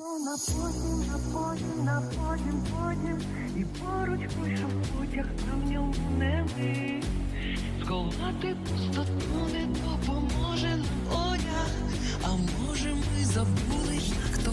На потім, на потім, на потім, потім і поруч пишу потяг, на ньому не ми. Сховати пустоту не допоможе нам. А може, ми забули, як то.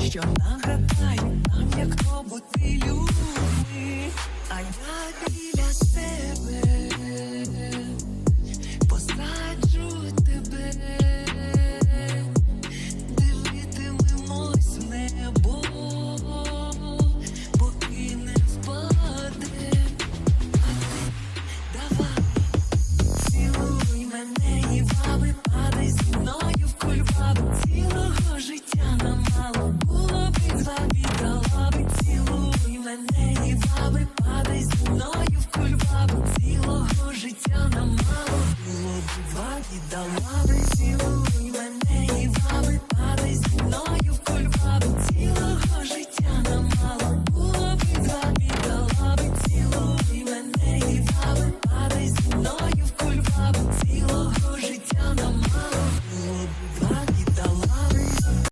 що наградають. падай зі в кульбабу Цілого життя нам мало. Було бува і дала би цілу